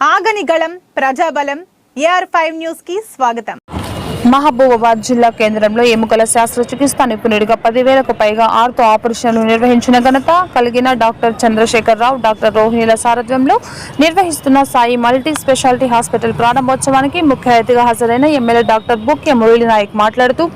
ఆగనిగళం ప్రజాబలం A R five న్యూస్కి స్వాగతం. మహబూబాబాద్ జిల్లా కేంద్రంలో ఎముకల శస్త్రచికిత్స నిపుణుడిగా పదివేలకు పైగా ఆర్తో ఆపరేషన్లు నిర్వహించిన ఘనత కలిగిన డాక్టర్ చంద్రశేఖర్ రావు డాక్టర్ రోహిణిల సారథ్యంలో నిర్వహిస్తున్న సాయి మల్టీ స్పెషాలిటీ హాస్పిటల్ ప్రారంభోత్సవానికి ముఖ్య అతిథిగా హాజరైన ఎమ్మెల్యే డాక్టర్ బుక్య మురళి నాయక్ మాట్లాడుతూ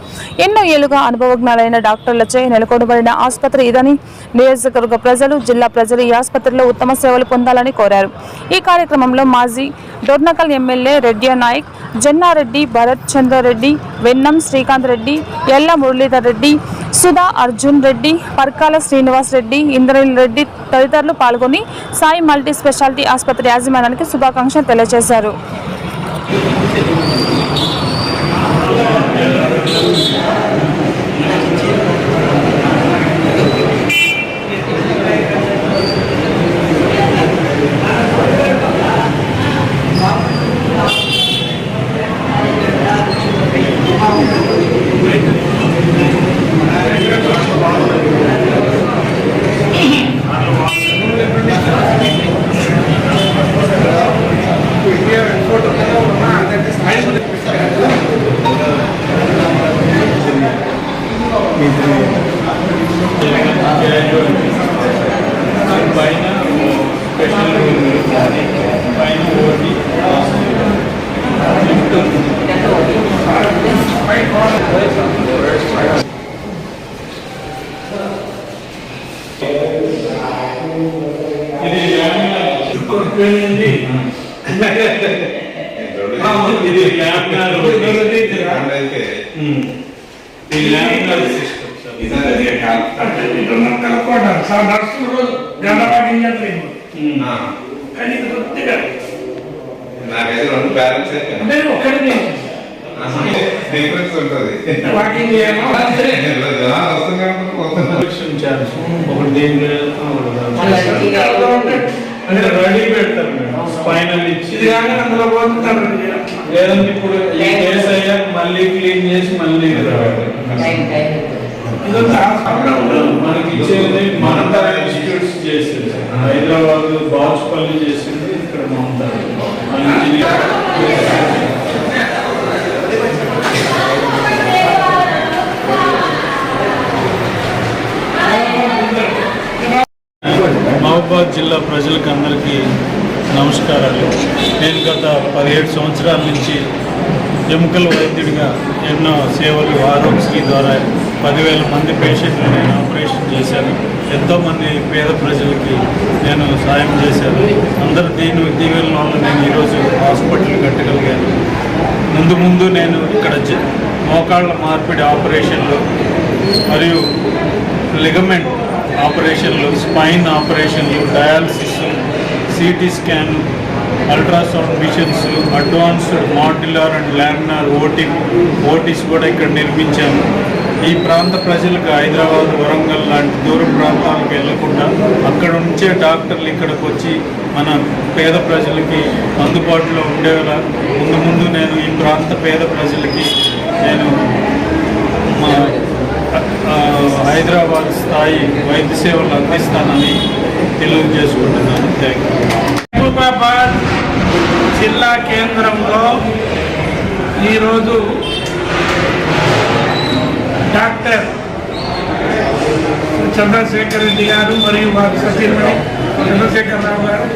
ఎన్నో ఏళ్ళుగా అనుభవజ్ఞాలైన డాక్టర్లచే నెలకొనబడిన ఆసుపత్రి ఇదని నియోజకవర్గ ప్రజలు జిల్లా ప్రజలు ఈ ఆసుపత్రిలో ఉత్తమ సేవలు పొందాలని కోరారు. ఈ కార్యక్రమంలో మాజీ డొర్నకల్ ఎమ్మెల్యే రెడ్డి నాయక్ జన్నారెడ్డి భరత్ చంద్రారెడ్డి వెన్నం శ్రీకాంత్ రెడ్డి ఎల్ల మురళీధర్ రెడ్డి సుధా అర్జున్ రెడ్డి పర్కాల శ్రీనివాస్ రెడ్డి ఇంద్రనీల్ రెడ్డి తదితరులు పాల్గొని సాయి మల్టీ స్పెషాలిటీ ఆసుపత్రి యాజమాన్యానికి శుభాకాంక్షలు తెలియజేశారు. పైన స్పెషల్ పైన ఓటి ఇది ఇది ఇది ల్యామినార్ అయితే ఇది సిస్టమ్ కనుక్కుంటారు సార్ రోజు కానీ ఇది నాకైతే రెండు బ్యాలెన్స్ అంటే ఒక్కడినే డిఫరెన్స్ ఉంటుంది వాకింగ్ ఒకటి అంటే రెడీ పెడతారు మేడం స్పైనల్ ఇచ్చి కానీ అందులో పోతుంటారు లేదంటే ఇప్పుడు ఈ కేసు అయ్యాక మళ్ళీ క్లీన్ చేసి మళ్ళీ ఇదంతా మనకి ఇచ్చేది మమతా ఇన్స్టిట్యూట్స్ చేసేది. హైదరాబాద్ బాచుపల్లి చేసింది ఇక్కడ మమతా మహబూబాద్ జిల్లా ప్రజలకు అందరికీ నమస్కారాలు. నేను గత పదిహేడు సంవత్సరాల నుంచి ఎముకల వైద్యుడిగా ఎన్నో సేవలు ఆరోగ్యశ్రీ ద్వారా పదివేల మంది పేషెంట్లు నేను ఆపరేషన్ చేశాను. ఎంతోమంది పేద ప్రజలకి నేను సాయం చేశాను. అందరు దీని దీవెల వల్ల నేను ఈరోజు హాస్పిటల్ కట్టగలిగాను. ముందు ముందు నేను ఇక్కడ మోకాళ్ళ మార్పిడి ఆపరేషన్లు మరియు లిగమెంట్ ఆపరేషన్లు స్పైన్ ఆపరేషన్లు dialysis CT scan ultrasound machines advanced modular and laminar OT OTs కూడా ఇక్కడ నిర్మించాము. ఈ ప్రాంత ప్రజలకు హైదరాబాద్ వరంగల్ లాంటి దూర ప్రాంతాలకు వెళ్ళకుండా అక్కడ నుంచే డాక్టర్లు ఇక్కడికి వచ్చి మన పేద ప్రజలకి అందుబాటులో ఉండేలా ముందు ముందు నేను ఈ ప్రాంత పేద ప్రజలకి నేను మా హైదరాబాద్ స్థాయి వైద్య సేవలు అందిస్తానని తెలియజేసుకుంటున్నాను. Thank you. మహబూబాబాద్ జిల్లా కేంద్రంలో ఈరోజు డాక్టర్ చంద్రశేఖర్ రెడ్డి గారు మరియు వారి సతీమణి చంద్రశేఖర్ రావు గారు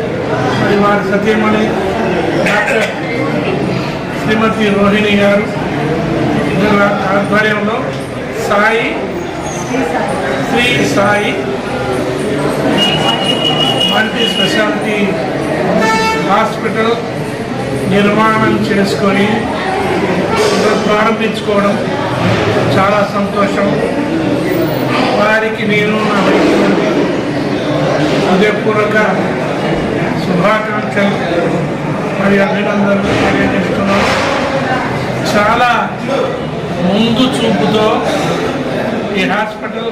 మరియు వారి సతీమణి డాక్టర్ శ్రీమతి రోహిణి గారు ఆధ్వర్యంలో Sai Sri Sai multi speciality hospital నిర్మాణం చేసుకొని ప్రారంభించుకోవడం చాలా సంతోషం. వారికి నేను నా వైద్య హృదయపూర్వక శుభాకాంక్షలు మరియు అభినందనలు తెలియజేస్తున్నాను చాలా ముందు చూపుతో ఈ హాస్పిటల్